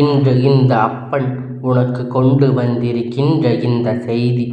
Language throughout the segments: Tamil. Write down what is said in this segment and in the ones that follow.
இன்று இந்த அப்பன் உனக்கு கொண்டு வந்திருக்கின்ற இந்த செய்தி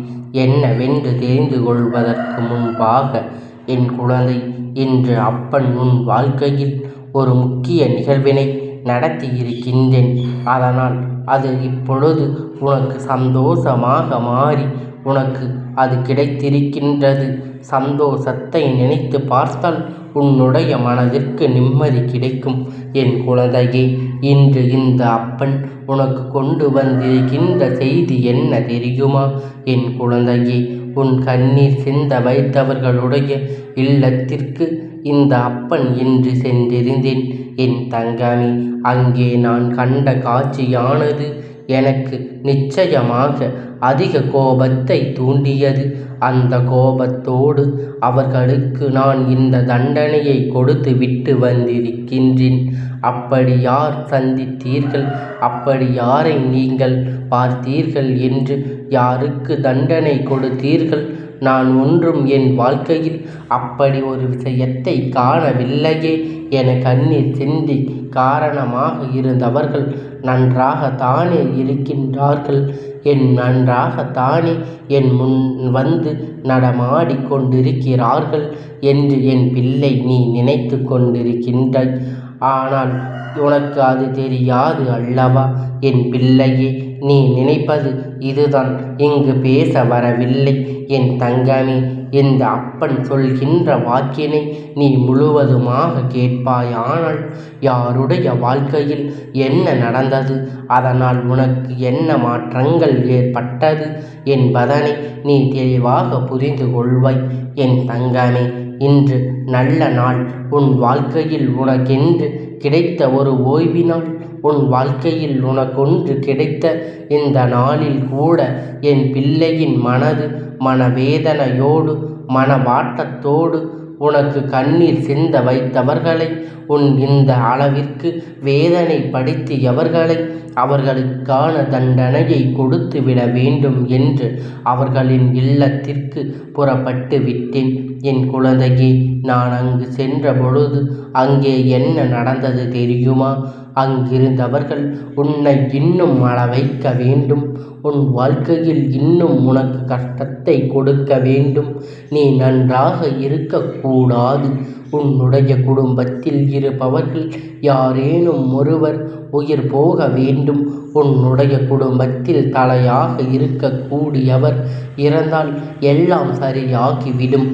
என்னவென்று தெரிந்து கொள்வதற்கு முன்பாக என் குழந்தை இன்று அப்பன் உன் வாழ்க்கையில் ஒரு முக்கிய நிகழ்வினை நடத்தியிருக்கின்றேன். அதனால் அது இப்பொழுது உனக்கு சந்தோஷமாக மாறி உனக்கு அது கிடைத்திருக்கின்றது. சந்தோஷத்தை நினைத்து பார்த்தால் உன்னுடைய மனதிற்கு நிம்மதி கிடைக்கும். என் குழந்தையே இன்று இந்த அப்பன் உனக்கு கொண்டு வந்திருக்கின்ற செய்தி என்ன தெரியுமா? என் குழந்தையே உன் கண்ணீர் சிந்த வைத்தவர்களுடைய இல்லத்திற்கு இந்த அப்பன் இன்று சென்றிருந்தேன். என் தங்கமே அங்கே நான் கண்ட காட்சியானது எனக்கு நிச்சயமாக அதிக கோபத்தை தூண்டியது. அந்த கோபத்தோடு அவர்களுக்கு நான் இந்த தண்டனையை கொடுத்து விட்டு வந்திருக்கின்றேன். அப்படி யார் சந்தித்தீர்கள்? அப்படி யாரை நீங்கள் பார்த்தீர்கள் என்று யாருக்கு தண்டனை கொடுத்தீர்கள்? நான் ஒன்றும் என் வாழ்க்கையில் அப்படி ஒரு விஷயத்தை காணவில்லையே. என கண்ணீர் சிந்தி காரணமாக இருந்தவர்கள் நன்றாகத்தானே இருக்கின்றார்கள். என் நன்றாகத்தானே என் முன் வந்து நடமாடி கொண்டிருக்கிறார்கள் என்று என் பிள்ளை நீ நினைத்து கொண்டிருக்கின்றாய். ஆனால் உனக்கு அது தெரியாது அல்லவா? என் பிள்ளையே நீ நினைப்பது இதுதான். இங்கு பேச வரவில்லை. என் தங்கமே இந்த அப்பன் சொல்கின்ற வாக்கினை நீ முழுவதுமாக கேட்பாயானால் யாருடைய வாழ்க்கையில் என்ன நடந்தது? அதனால் உனக்கு என்ன மாற்றங்கள் ஏற்பட்டது என்பதனை நீ தெளிவாக புரிந்து கொள்வாய். என் தங்கமே இன்று நல்ல நாள். உன் வாழ்க்கையில் உனக்கென்று கிடைத்த ஒரு ஓய்வினால் உன் வாழ்க்கையில் உனக்கொன்று கிடைத்த இந்த நாளில் கூட என் பிள்ளையின் மனது மனவேதனையோடு மனவாட்டத்தோடு உனக்கு கண்ணீர் சிந்த வைத்தவர்களை உன் இந்த அளவிற்கு வேதனைப்படுத்தியவர்களை அவர்களுக்கான தண்டனையை கொடுத்து விட வேண்டும் என்று அவர்களின் இல்லத்திற்கு புறப்பட்டு விட்டேன். என் குழந்தையே நான் அங்கு சென்ற பொழுது அங்கே என்ன நடந்தது தெரியுமா? அங்கிருந்தவர்கள் உன்னை இன்னும் அழ வைக்க வேண்டும். உன் வாழ்க்கையில் இன்னும் உனக்கு கஷ்டத்தை கொடுக்க வேண்டும். நீ நன்றாக இருக்கக்கூடாது. உன்னுடைய குடும்பத்தில் இருப்பவர்கள் யாரேனும் ஒருவர் உயிர் போக வேண்டும். உன்னுடைய குடும்பத்தில் தலையாக இருக்கக்கூடியவர் இறந்தால் எல்லாம் சரியாகிவிடும்.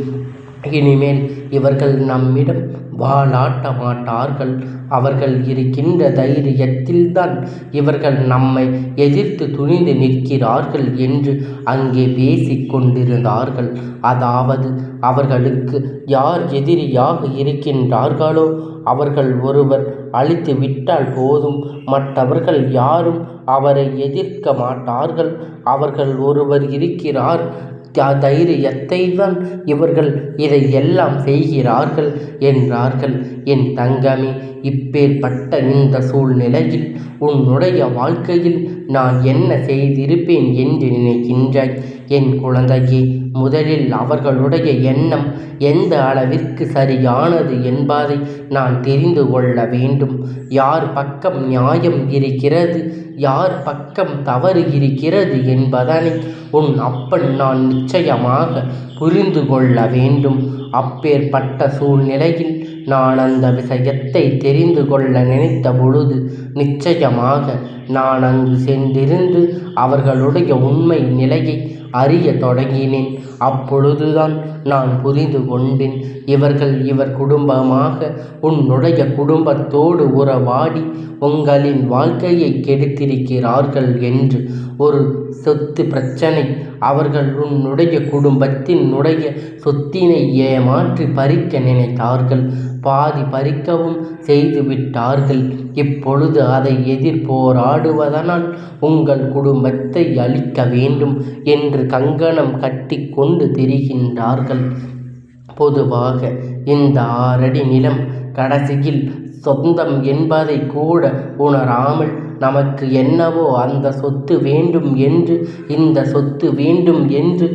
இனிமேல் இவர்கள் நம்மிடம் வாலாட்ட மாட்டார்கள். அவர்கள் இருக்கின்ற தைரியத்தில்தான் இவர்கள் நம்மை எதிர்த்து துணிந்து நிற்கிறார்கள் என்று அங்கே பேசிக் கொண்டிருந்தார்கள். அதாவது அவர்களுக்கு யார் எதிரியாக இருக்கின்றார்களோ அவர்கள் ஒருவர் அழித்து விட்டால் போதும். மற்றவர்கள் யாரும் அவரை எதிர்க்க மாட்டார்கள். அவர்கள் ஒருவர் இருக்கிறார். தைரியத்தை தான் இவர்கள் இதை எல்லாம் செய்கிறார்கள் என்றார்கள். என் தங்கமே இப்பேற்பட்ட இந்த சூழ்நிலையில் உன்னுடைய வாழ்க்கையில் நான் என்ன செய்திருப்பேன் என்று நினைக்கின்றாய். என் குழந்தையே முதலில் அவர்களுடைய எண்ணம் எந்த அளவிற்கு சரியானது என்பதை நான் தெரிந்து கொள்ள வேண்டும். யார் பக்கம் நியாயம் இருக்கிறது யார் பக்கம் தவறு இருக்கிறது என்பதனை உன் அப்பன் நான் நிச்சயமாக புரிந்து கொள்ள வேண்டும். அப்பேற்பட்ட சூழ்நிலையில் நான் அந்த விஷயத்தை தெரிந்து கொள்ள நினைத்த பொழுது நிச்சயமாக நான் அங்கு சென்றிருந்து அவர்களுடைய உண்மை நிலையை அறிய தொடங்கினேன். அப்பொழுதுதான் நான் புரிந்து கொண்டேன். இவர்கள் இவர் குடும்பமாக உன்னுடைய குடும்பத்தோடு உறவாடி உங்களின் வாழ்க்கையை கெடுத்திருக்கிறார்கள் என்று ஒரு சொத்து பிரச்சனை. அவர்கள் உன்னுடைய குடும்பத்தினுடைய சொத்தினை ஏமாற்றி பறிக்க நினைத்தார்கள். பாதி பறிக்கவும் செய்துவிட்டார்கள். இப்பொழுது அதை எதிர் போராடுவதனால் உங்கள் குடும்பத்தை அழிக்க வேண்டும் என்று கங்கணம் கட்டி கொண்டு திரிகின்றார்கள். பொதுவாக இந்த ஆறடி நிலம் கடைசியில் சொந்தம் என்பதை கூட உணராமல் நமக்கு என்னவோ அந்த சொத்து வேண்டும் என்று இந்த சொத்து வேண்டும் என்று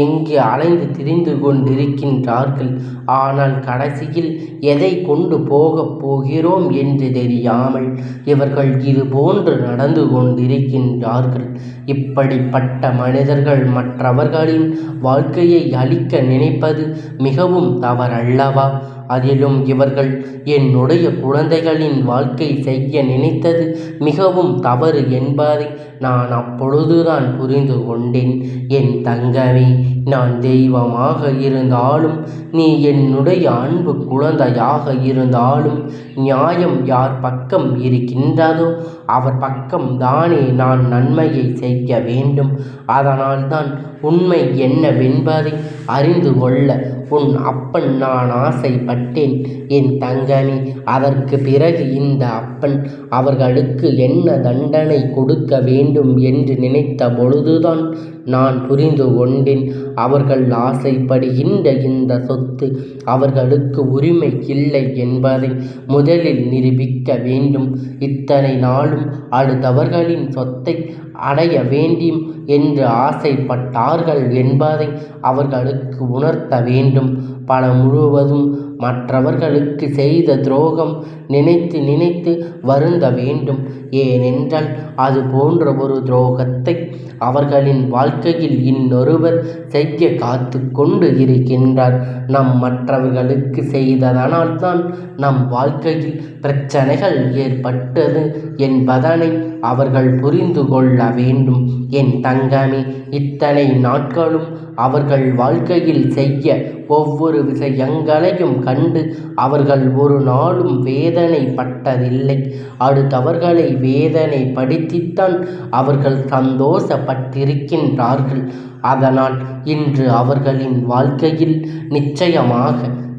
எங்கே அலைந்து திரிந்து கொண்டிருக்கின்றார்கள். ஆனால் கடைசியில் எதை கொண்டு போகப் போகிறோம் என்று தெரியாமல் இவர்கள் இது போன்று நடந்து கொண்டிருக்கின்றார்கள். இப்படிப்பட்ட மனிதர்கள் மற்றவர்களின் வாழ்க்கையை அழிக்க நினைப்பது மிகவும் தவறல்லவா? அதிலும் இவர்கள் என்னுடைய குழந்தைகளின் வாழ்க்கை செய்ய நினைத்தது மிகவும் தவறு என்பதை நான் அப்பொழுதுதான் புரிந்து கொண்டேன். என் தங்கமே நான் தெய்வமாக இருந்தாலும் நீ என்னுடைய அன்பு குழந்தையாக இருந்தாலும் நியாயம் யார் பக்கம் இருக்கின்றதோ அவர் பக்கம் தானே நான் நன்மையை செய்ய வேண்டும். அதனால்தான் உண்மை என்னவென்பதை அறிந்து கொள்ள உன் அப்பன் நான் ஆசைப்பட்டேன். என் தங்கமே அதற்கு பிறகு இந்த அப்பன் அவர்களுக்கு என்ன தண்டனை கொடுக்க வேண்டும் என்று நினைத்த பொழுதுதான் நான் புரிந்து கொண்டேன். அவர்கள் ஆசைப்படுகின்ற இந்த சொத்து அவர்களுக்கு உரிமை இல்லை என்பதை முதலில் நிரூபிக்க வேண்டும். இத்தனை நாளும் அடுத்தவர்களின் சொத்தை அடைய வேண்டும் என்று ஆசைப்பட்டார்கள் என்பதை அவர்களுக்கு உணர்த்த வேண்டும். பல முழுவதும் மற்றவர்களுக்கு செய்த துரோகம் நினைத்து நினைத்து வருந்த வேண்டும். ஏனென்றால் அது போன்ற ஒரு துரோகத்தை அவர்களின் வாழ்க்கையில் இன்னொருவர் செய்ய காத்து கொண்டு இருக்கின்றார். நம் மற்றவர்களுக்கு செய்ததனால்தான் நம் வாழ்க்கையில் பிரச்சனைகள் ஏற்பட்டது என்பதனை அவர்கள் புரிந்து கொள்ள வேண்டும். என் தங்கமே இத்தனை நாட்களும் அவர்கள் வாழ்க்கையில் செய்ய ஒவ்வொரு விஷயங்களையும் கண்டு அவர்கள் ஒரு நாளும் வேதனைப்பட்டதில்லை. அடுத்தவர்களை வேதனைப்படுத்தித்தான் அவர்கள் சந்தோஷப்பட்டிருக்கின்றார்கள். அதனால் இன்று அவர்களின் வாழ்க்கையில் நிச்சயமாக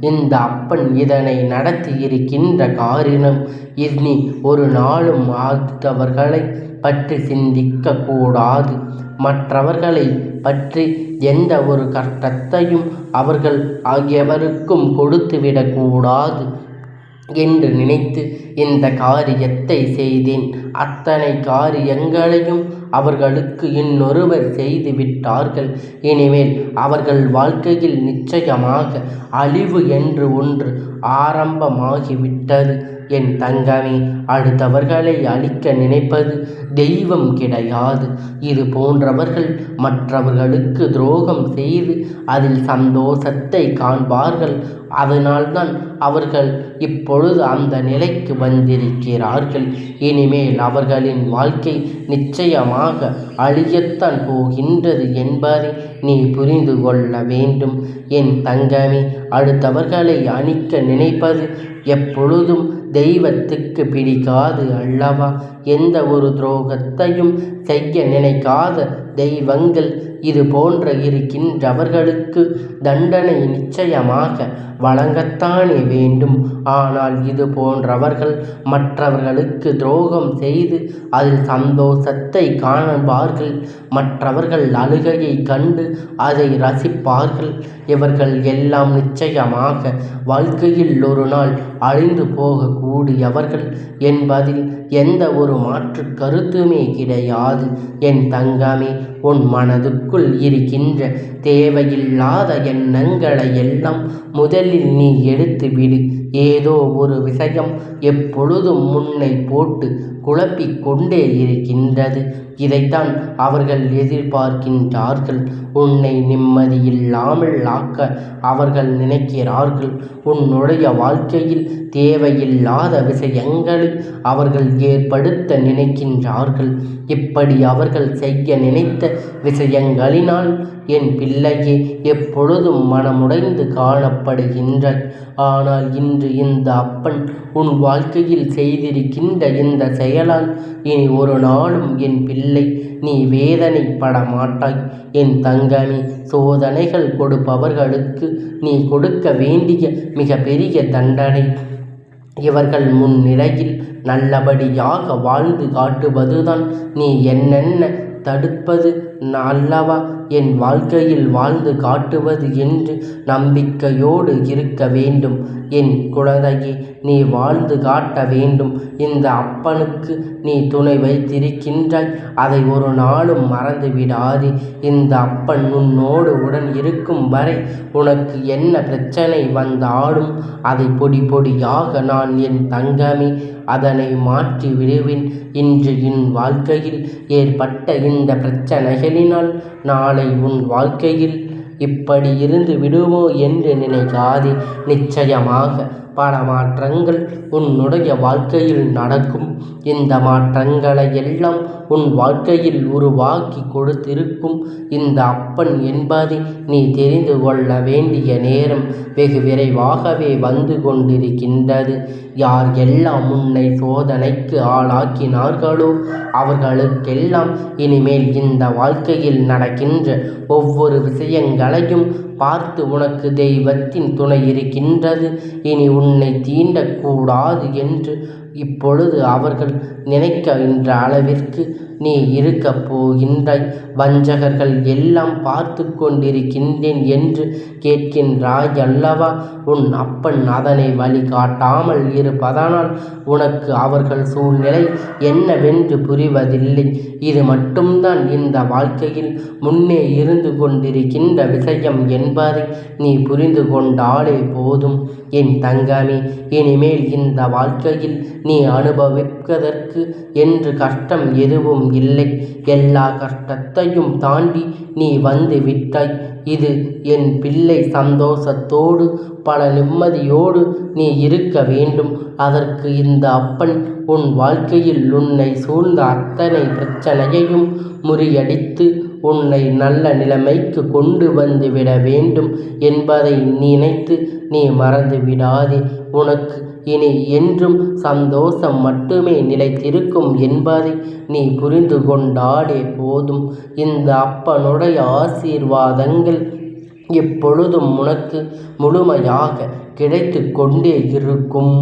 இந்த அப்பன் இதனை நடத்தி இருக்கின்ற காரணம் இனி ஒரு நாளும் அடுத்தவர்களை பற்றி சிந்திக்க கூடாது மற்றவர்களை பற்றி எந்த ஒரு கஷ்டத்தையும் அவர்கள் ஆகியவருக்கும் கொடுத்துவிடக்கூடாது. என்று நினைத்து இந்த காரியத்தை செய்தேன். அத்தனை காரியங்களையும் அவர்களுக்கு இன்னொருவர் செய்து விட்டார்கள். இனிமேல் அவர்கள் வாழ்க்கையில் நிச்சயமாக அழிவு என்று ஒன்று ஆரம்பமாகிவிட்டது. என் தங்கமே அடுத்தவர்களை அழிக்க நினைப்பது தெய்வம் கிடையாது. இது போன்றவர்கள் மற்றவர்களுக்கு துரோகம் செய்து அதில் சந்தோஷத்தை காண்பார்கள். அதனால்தான் அவர்கள் இப்பொழுது அந்த நிலைக்கு வந்திருக்கிறார்கள். இனிமேல் அவர்களின் வாழ்க்கை நிச்சயமாக அழியத்தான் போகின்றது என்பதை நீ புரிந்து கொள்ள வேண்டும். என் தங்கமே அடுத்தவர்களை அணிக்க நினைப்பது எப்பொழுதும் தெய்வத்துக்கு பிடிக்காது அல்லவா? எந்த ஒரு துரோகத்தையும் செய்ய நினைக்காத தெய்வங்கள் இது போன்ற இருக்கின்றவர்களுக்கு தண்டனை நிச்சயமாக வழங்கத்தானே வேண்டும். ஆனால் இது போன்றவர்கள் மற்றவர்களுக்கு துரோகம் செய்து அதில் சந்தோஷத்தை காண்பார்கள் மற்றவர்கள் அழுகையை கண்டு அதை ரசிப்பார்கள். இவர்கள் எல்லாம் நிச்சயமாக வாழ்க்கையில் ஒரு நாள் அழிந்து போகக்கூடியவர்கள் என்பதில் எந்த ஒரு மாற்று கருத்துமே கிடையாது. என் தங்கமே உன் மனதுக்குள் இருக்கின்ற தேவையில்லாத எண்ணங்களை எல்லாம் முதலில் நீ எடுத்து விடு ஏதோ ஒரு விஷயம் எப்பொழுதும் முன்னை போட்டு குழப்பிக் கொண்டே இருக்கின்றது. இதைத்தான் அவர்கள் எதிர்பார்க்கின்றார்கள். உன்னை நிம்மதியில்லாமல் ஆக்க அவர்கள் நினைக்கிறார்கள். உன்னுடைய வாழ்க்கையில் தேவையில்லாத விஷயங்களை அவர்கள் ஏற்படுத்த நினைக்கின்றார்கள். இப்படி அவர்கள் செய்ய நினைத்த விஷயங்களினால் என் பிள்ளையே எப்பொழுதும் மனமுடைந்து காணப்படுகின்றாய் ஆனால் இன்று இந்த அப்பன் உன் வாழ்க்கையில் செய்திருக்கின்ற இந்த செயலால் இனி ஒரு நாளும் என் பிள்ளை நீ வேதனைப்பட மாட்டாய். என் தங்கமே சோதனைகள் கொடுப்பவர்களுக்கு நீ கொடுக்க வேண்டிய மிக பெரிய தண்டனை. இவர்கள் முன்னிலையில் நல்லபடியாக வாழ்ந்து காட்டுவதுதான் நீ என்னென்ன தடுப்பது அல்லவா என் வாழ்க்கையில் வாழ்ந்து காட்டுவது என்று நம்பிக்கையோடு இருக்க வேண்டும். என் குழந்தையே நீ வாழ்ந்து காட்ட வேண்டும். இந்த அப்பனுக்கு நீ துணை வைத்திருக்கின்றாய். அதை ஒரு நாளும் மறந்து விடாதே. இந்த அப்பன் உன்னோடு உடன் இருக்கும் வரை உனக்கு என்ன பிரச்சனை வந்தாலும் அதை பொடி பொடியாக நான் என் தங்கமே அதனை மாற்றி விடுவேன் இன்று என் வாழ்க்கையில் ஏற்பட்ட இந்த பிரச்சனைகளினால் நாளை உன் வாழ்க்கையில் இப்படி இருந்து விடுவோ என்று நினைக்காதே. நிச்சயமாக பல மாற்றங்கள் உன்னுடைய வாழ்க்கையில் நடக்கும். இந்த மாற்றங்களை எல்லாம் உன் வாழ்க்கையில் உருவாக்கி கொடுத்திருக்கும் இந்த அப்பன் என்பதை நீ தெரிந்து கொள்ள வேண்டிய நேரம் வெகு விரைவாகவே வந்து கொண்டிருக்கின்றது. யார் எல்லாம் உன்னை சோதனைக்கு ஆளாக்கினார்களோ அவர்களுக்கெல்லாம் இனிமேல் இந்த வாழ்க்கையில் நடக்கின்ற ஒவ்வொரு விஷயங்களையும் பார்த்து உனக்கு தெய்வத்தின் துணை இருக்கின்றது. இனி உன் உன்னை தீண்டக்கூடாது என்று இப்பொழுது அவர்கள் நினைக்கின்ற அளவிற்கு நீ இருக்கப் போகின்றாய் வஞ்சகர்கள் எல்லாம் பார்த்து கொண்டிருக்கின்றேன் என்று கேட்கின்றாய் அல்லவா? உன் அப்பன் அதனை வழிகாட்டாமல் இருப்பதனால் உனக்கு அவர்கள் சூழ்நிலை என்னவென்று புரிவதில்லை. இது மட்டும்தான் இந்த வாழ்க்கையில் முன்னே இருந்து கொண்டிருக்கின்ற விஷயம் என்பதை நீ புரிந்து கொண்டாலே போதும். என் தங்கமே இனிமேல் இந்த வாழ்க்கையில் நீ அனுபவிப்பதற்கு என்று கஷ்டம் எதுவும் இல்லை. எல்லா கஷ்டத்தையும் தாண்டி நீ வந்து விட்டாய். இது என் பிள்ளை சந்தோஷத்தோடு பல நிம்மதியோடு நீ இருக்க வேண்டும். அதற்கு இந்த அப்பன் உன் வாழ்க்கையில் உன்னை சூழ்ந்த அத்தனை பிரச்சனையையும் முறியடித்து உன்னை நல்ல நிலைமைக்கு கொண்டு வந்து விட வேண்டும் என்பதை நினைத்து நீ மறந்து விடாதே. உனக்கு இனி என்றும் சந்தோஷம் மட்டுமே நிலைத்திருக்கும் என்பதை நீ புரிந்து கொண்டாலே போதும். இந்த அப்பனுடைய ஆசீர்வாதங்கள் எப்பொழுதும் உனக்கு முழுமையாக கிடைத்து கொண்டே இருக்கும்.